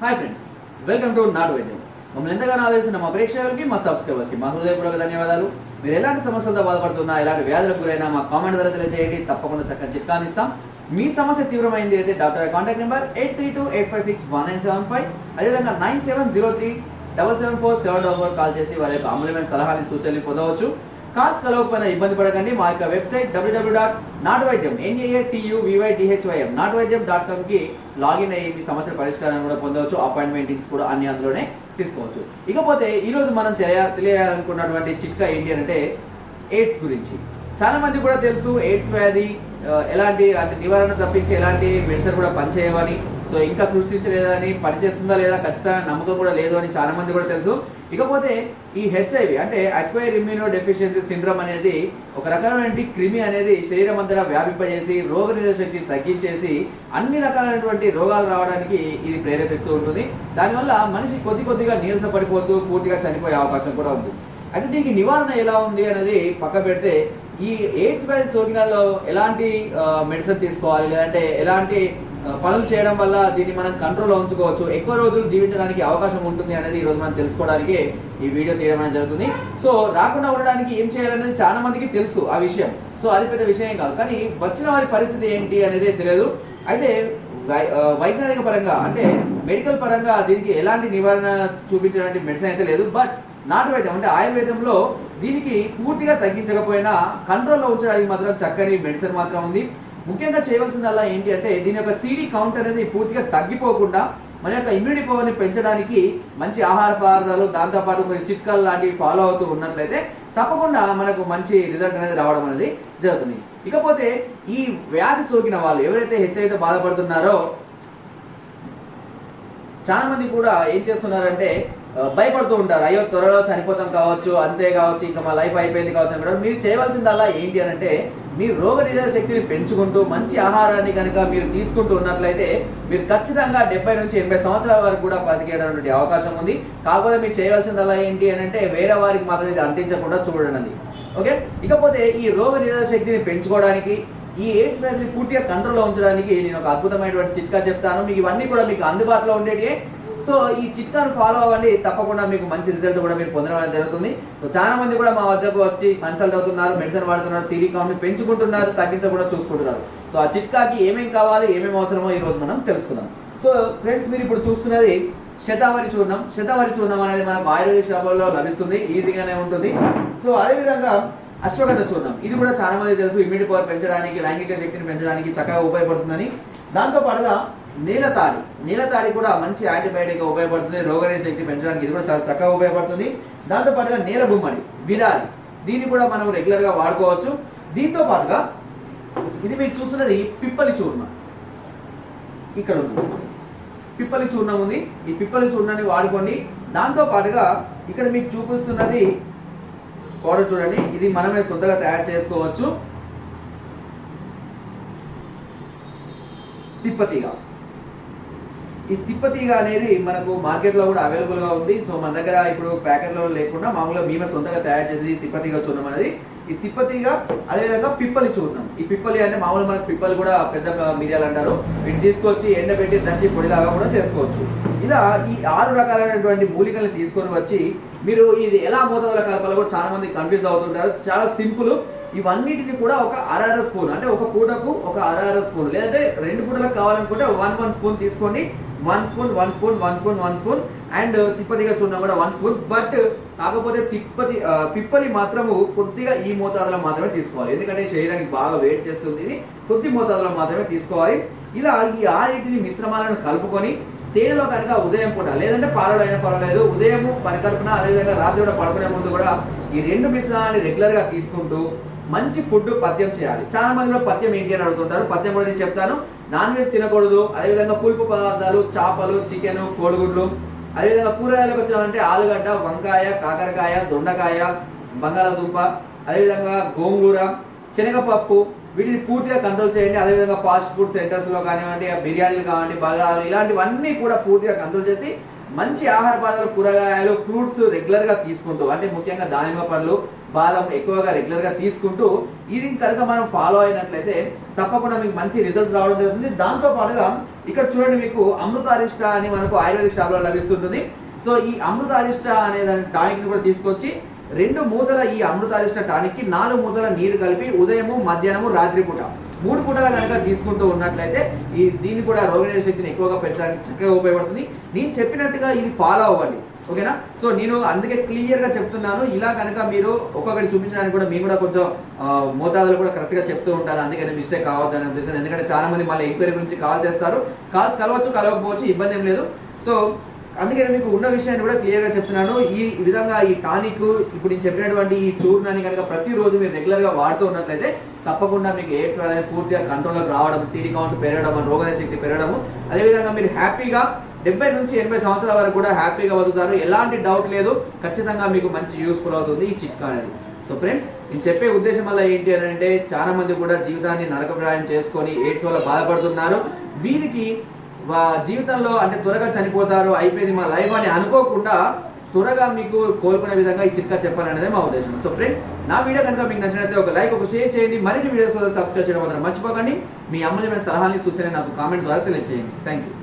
Hi friends welcome to నాటు వైద్యం మమ్మల్ని ఎంతగానో ఆదరిస్తున్న మా ప్రేక్షకులకి మా సబ్స్క్రైబర్స్కి మా హృదయపూర్వక ధన్యవాదాలు. మీరు ఎలాంటి సమస్యలతో బాధపడుతున్నా ఎలాంటి వ్యాధులకు గురైనా మా కామెంట్ ద్వారా తెలియజేయండి. తప్పకుండా చక్కని చిట్కాని ఇస్తాం. మీ సమస్య తీవ్రమైంది అయితే doctor contact number eight three two eight five six one nine seven five అదేవిధంగా nine seven zero three double seven four seven double four call చేసి వారి యొక్క అమూల్యమైన సలహాలు సూచనలు పొందవచ్చు. కాల్స్ కలవకపోయినా ఇబ్బంది పడకండి. మా యొక్క వెబ్సైట్ డబ్ల్యూడబ్ల్యూ డాట్ నాట్ వైద్యం ఎన్ఏఏ నాట్ వైద్యం డాట్ కామ్కి లాగిన్ అయ్యి మీ సమస్యల పరిష్కారాన్ని కూడా పొందవచ్చు. అపాయింట్మెంటింగ్స్ కూడా అన్ని అందులోనే తీసుకోవచ్చు. ఇకపోతే ఈరోజు మనం చేయ తెలియాలనుకున్నటువంటి చిట్కా ఏంటి అంటే ఎయిడ్స్ గురించి. చాలా మంది కూడా తెలుసు ఎయిడ్స్ వ్యాధి ఎలాంటి అంటే నివారణ తప్పించి ఎలాంటి మెడిసిన్ కూడా పనిచేయవని. సో ఇంకా సృష్టించలేదని పనిచేస్తుందా లేదా ఖచ్చితంగా నమ్మకం కూడా లేదు అని చాలా మంది కూడా తెలుసు. ఇకపోతే ఈ హెచ్ఐవి అంటే అక్వైర్ ఇమ్యూనో డెఫిషియన్సీ సిండ్రోమ్ అనేది ఒక రకమైనటువంటి క్రిమి అనేది శరీరం అంతటా వ్యాపింపజేసి రోగ శక్తి తగ్గించేసి అన్ని రకాలైనటువంటి రోగాలు రావడానికి ఇది ప్రేరేపిస్తూ ఉంటుంది. దానివల్ల మనిషి కొద్ది కొద్దిగా నీరస పడిపోతూ పూర్తిగా చనిపోయే అవకాశం కూడా ఉంది. అయితే దీనికి నివారణ ఎలా ఉంది అనేది పక్క పెడితే ఈ ఎయిడ్స్ వ్యాధి సోకినాల్లో ఎలాంటి మెడిసిన్ తీసుకోవాలి? లేదంటే ఎలాంటి పనులు చేయడం వల్ల దీన్ని మనం కంట్రోల్లో ఉంచుకోవచ్చు. ఎక్కువ రోజులు జీవించడానికి అవకాశం ఉంటుంది అనేది ఈ రోజు మనం తెలుసుకోవడానికి ఈ వీడియో తీయడం జరుగుతుంది. సో రాకుండా ఉండడానికి ఏం చేయాలనేది చాలా మందికి తెలుసు ఆ విషయం. సో అది పెద్ద విషయం కాదు. కానీ వచ్చిన వారి పరిస్థితి ఏంటి అనేది తెలియదు. అయితే వై- వైజ్ఞానిక పరంగా అంటే మెడికల్ పరంగా దీనికి ఎలాంటి నివారణ చూపించడానికి మెడిసిన్ అయితే లేదు. బట్ నాటు వైద్యం అంటే ఆయుర్వేదంలో దీనికి పూర్తిగా తగ్గించకపోయినా కంట్రోల్లో ఉంచడానికి మాత్రం చక్కని మెడిసిన్ మాత్రం ఉంది. ముఖ్యంగా చేయవలసిందల్లా ఏంటి అంటే దీని యొక్క సీడీ కౌంట్ అనేది పూర్తిగా తగ్గిపోకుండా మన యొక్క ఇమ్యూనిటీ పవర్ని పెంచడానికి మంచి ఆహార పదార్థాలు దాంతోపాటు కొన్ని చిట్కాలు లాంటివి ఫాలో అవుతూ ఉన్నట్లయితే తప్పకుండా మనకు మంచి రిజల్ట్ అనేది రావడం అనేది జరుగుతుంది. ఇకపోతే ఈ వ్యాధి సోకిన వాళ్ళు ఎవరైతే హెచ్ఐతో బాధపడుతున్నారో చాలా మంది కూడా ఏం చేస్తున్నారంటే భయపడుతూ ఉంటారు. అయ్యో త్వరలో చనిపోతాం కావచ్చు అంతే కావచ్చు ఇంకా మా లైఫ్ అయిపోయింది కావచ్చు అంటారు మీరు చేయవలసిందల్లా ఏంటి అని అంటే మీ రోగ నిరోధక శక్తిని పెంచుకుంటూ మంచి ఆహారాన్ని కనుక మీరు తీసుకుంటూ ఉన్నట్లయితే మీరు ఖచ్చితంగా డెబ్బై నుంచి ఎనభై సంవత్సరాల వరకు కూడా బతికేటటువంటి అవకాశం ఉంది. కాకపోతే మీరు చేయవలసిందల్లా ఏంటి అని అంటే వేరే వారికి మాత్రం ఇది అంటించకుండా చూడండి. ఓకే? ఇకపోతే ఈ రోగ నిరోధక శక్తిని పెంచుకోవడానికి ఈ ఎయిడ్స్ వ్యాధిని పూర్తిగా కంట్రోల్లో ఉంచడానికి నేను ఒక అద్భుతమైనటువంటి చిట్కా చెప్తాను. మీకు ఇవన్నీ కూడా మీకు అందుబాటులో ఉండేటివే సో ఈ చిట్కాను ఫాలో అవ్వండి. తప్పకుండా మీకు మంచి రిజల్ట్ కూడా మీరు పొందడం అనేది జరుగుతుంది. సో చాలా మంది కూడా మా వద్దకు వచ్చి కన్సల్ట్ అవుతున్నారు మెడిసిన్ వాడుతున్నారు సీడీ కౌంట్ పెంచుకుంటున్నారు తగ్గించకుండా చూసుకుంటున్నారు. సో ఆ చిట్కాకి ఏమేమి కావాలి ఏమేమి అవసరమో ఈ రోజు మనం తెలుసుకుందాం. సో ఫ్రెండ్స్ మీరు ఇప్పుడు చూస్తున్నది శతావరి చూర్ణం. శతావరి చూర్ణం అనేది మనకు ఆయుర్వేదిక షాపుల్లో లభిస్తుంది ఈజీగానే ఉంటుంది. సో అదేవిధంగా అశ్వగంధ చూర్ణం. ఇది కూడా చాలా మంది తెలుసు. ఇమ్యూనిటీ పవర్ పెంచడానికి లైంగిక శక్తిని పెంచడానికి చక్కగా ఉపయోగపడుతుందని. దాంతో పాటుగా నీలతాడి. నీలతాడి కూడా మంచి యాంటీబయాటిక్ ఉపయోగపడుతుంది. రోగనిరోధక శక్తి పెంచడానికి ఇది కూడా చాలా చక్కగా ఉపయోగపడుతుంది. దాంతో పాటుగా నీల గుమ్మడి దీన్ని కూడా మనం రెగ్యులర్గా వాడుకోవచ్చు. దీంతో పాటుగా ఇది మీరు చూస్తున్నది పిప్పలి చూర్ణం. ఇక్కడ ఉంది. పిప్పలి చూర్ణం ఉంది. ఈ పిప్పలి చూర్ణాన్ని వాడుకోండి. దాంతో పాటుగా ఇక్కడ మీకు చూపిస్తున్నది పౌడర్ చూడండి. ఇది మనమే సొంతగా తయారు చేసుకోవచ్చు. తిప్పతిగా. ఈ తిప్పతీగ అనేది మనకు మార్కెట్లో కూడా అవైలబుల్గా ఉంది. సో మన దగ్గర ఇప్పుడు ప్యాకెట్లో లేకుండా మామూలుగా మేమే సొంతంగా తయారు చేసేది తిప్పతీగ చూడడం అనేది. ఈ తిప్పతీగ అదేవిధంగా పిప్పలి చూడడం ఈ పిప్పలి అంటే మామూలు మనకు పిప్పలు కూడా పెద్ద మిరియాలు అంటారు. వీటిని తీసుకొచ్చి ఎండబెట్టి దంచి పొడిలాగా కూడా చేసుకోవచ్చు. ఇలా ఈ ఆరు రకాలైనటువంటి మూలికల్ని తీసుకొని వచ్చి మీరు ఇది ఎలా మోతాదుల కలపాలో కూడా చాలా మంది కన్ఫ్యూజ్ అవుతుంటారు. చాలా సింపుల్. ఇవన్నిటిని కూడా ఒక అర స్పూన్ అంటే ఒక పూటకు ఒక అర స్పూన్. లేదంటే రెండు పూటలకు కావాలనుకుంటే వన్ వన్ స్పూన్ తీసుకోండి one spoon one spoon one spoon one spoon and తిప్పతిగా చూడడం కూడా వన్ స్పూన్ బట్ కాకపోతే తిప్పతి uh, పిప్పలి మాత్రము కొద్దిగా ఈ మోతాదులో మాత్రమే తీసుకోవాలి. ఎందుకంటే శరీరానికి బాగా వేడి చేస్తుంది ఇది. కొద్ది మోతాదులో మాత్రమే తీసుకోవాలి. ఇలా ఈ ఆరింటిని మిశ్రమాలను కలుపుకొని తేనెలో కనుక ఉదయం పూట లేదంటే పాలలో అయినా పర్వాలేదు ఉదయం కలుపున అదేవిధంగా రాత్రి కూడా పడుకునే ముందు కూడా ఈ రెండు మిశ్రమాన్ని రెగ్యులర్గా తీసుకుంటూ మంచి ఫుడ్ పథ్యం చేయాలి. చాలా మంది కూడా పథ్యం ఏంటి అని అడుగుతుంటారు. పథ్యం కూడా నేను చెప్తాను. నాన్ వెజ్ తినకూడదు. అదేవిధంగా పులుపు పదార్థాలు చేపలు చికెన్ కోడిగుడ్లు. అదేవిధంగా కూరగాయలకు వచ్చినామంటే ఆలుగడ్డ వంకాయ కాకరకాయ దొండకాయ బంగాళదుంప. అదేవిధంగా గోంగూర శనగపప్పు. వీటిని పూర్తిగా కంట్రోల్ చేయండి. అదేవిధంగా ఫాస్ట్ ఫుడ్ సెంటర్స్లో కానివ్వండి బిర్యానీలు కానివ్వండి బగాలు ఇలాంటివన్నీ కూడా పూర్తిగా కంట్రోల్ చేసి మంచి ఆహార పదార్థాలు కూరగాయలు ఫ్రూట్స్ రెగ్యులర్గా తీసుకుంటూ అంటే ముఖ్యంగా దానిమ్మ పండ్లు బాదం ఎక్కువగా రెగ్యులర్గా తీసుకుంటూ ఇది కనుక మనం ఫాలో అయినట్లయితే తప్పకుండా మీకు మంచి రిజల్ట్ రావడం జరుగుతుంది. దాంతో పాటుగా ఇక్కడ చూడండి మీకు అమృత అరిష్ట అని మనకు ఆయుర్వేదిక్ షాప్లో లభిస్తుంటుంది. సో ఈ అమృత అరిష్ట అనే దాని టానిక్ కూడా తీసుకొచ్చి రెండు మూతల ఈ అమృత అరిష్ట టానిక్కి నాలుగు మూతల నీరు కలిపి ఉదయము మధ్యాహ్నము రాత్రి పూట మూడు పూటల కనుక తీసుకుంటూ ఉన్నట్లయితే ఈ దీన్ని కూడా రోగనిరోధక శక్తిని ఎక్కువగా పెంచడానికి చక్కగా ఉపయోగపడుతుంది. నేను చెప్పినట్టుగా ఇది ఫాలో అవ్వండి. ఓకేనా? సో నేను అందుకే క్లియర్గా చెప్తున్నాను. ఇలా కనుక మీరు ఒక్కొక్కటి చూపించడానికి కూడా మేము కూడా కొంచెం మోతాదులు కూడా కరెక్ట్గా చెప్తూ ఉంటాను. అందుకని మిస్టేక్ కావద్దని ఉద్దేశం ఎందుకంటే చాలా మంది మళ్ళీ ఎంక్వైరీ గురించి కాల్ చేస్తారు. కాల్స్ కలవచ్చు కలవకపోవచ్చు ఇబ్బంది ఏం లేదు. సో అందుకని మీకు ఉన్న విషయాన్ని కూడా క్లియర్గా చెప్తున్నాను. ఈ విధంగా ఈ టానిక్ ఇప్పుడు నేను చెప్పినటువంటి ఈ చూర్ణాన్ని కనుక ప్రతిరోజు మీరు రెగ్యులర్గా వాడుతూ ఉన్నట్లయితే తప్పకుండా మీకు ఎయిడ్స్ అనేది పూర్తిగా కంట్రోల్లోకి రావడం సీడీ కౌంట్ పెరగడం రోగనిరోధక శక్తి పెరగడము. అదేవిధంగా మీరు హ్యాపీగా డెబ్బై నుంచి ఎనభై సంవత్సరాల వరకు కూడా హ్యాపీగా బతుకుతారు. ఎలాంటి డౌట్ లేదు. ఖచ్చితంగా మీకు మంచి యూస్ఫుల్ అవుతుంది ఈ చిట్కా అనేది. సో ఫ్రెండ్స్ నేను చెప్పే ఉద్దేశం వల్ల ఏంటి అని అంటే చాలా మంది కూడా జీవితాన్ని నరకప్రాయం చేసుకొని ఎయిడ్స్ వల్ల బాధపడుతున్నారు. వీరికి జీవితంలో అంటే త్వరగా చనిపోతారు అయిపోయింది మా లైఫ్ అని అనుకోకుండా త్వరగా మీకు కోరుకునే విధంగా ఈ చిట్కా చెప్పాలనేదే మా ఉద్దేశం. సో ఫ్రెండ్స్ నా వీడియో కనుక మీకు నచ్చినట్లయితే ఒక లైక్ ఒక షేర్ చేయండి. మరిన్ని వీడియోస్ కోసం సబ్స్క్రైబ్ చేయడం మాత్రం మర్చిపోకండి. మీ అమూల్యమైన సలహాని సూచన నాకు కామెంట్ ద్వారా తెలియజేయండి థ్యాంక్ యూ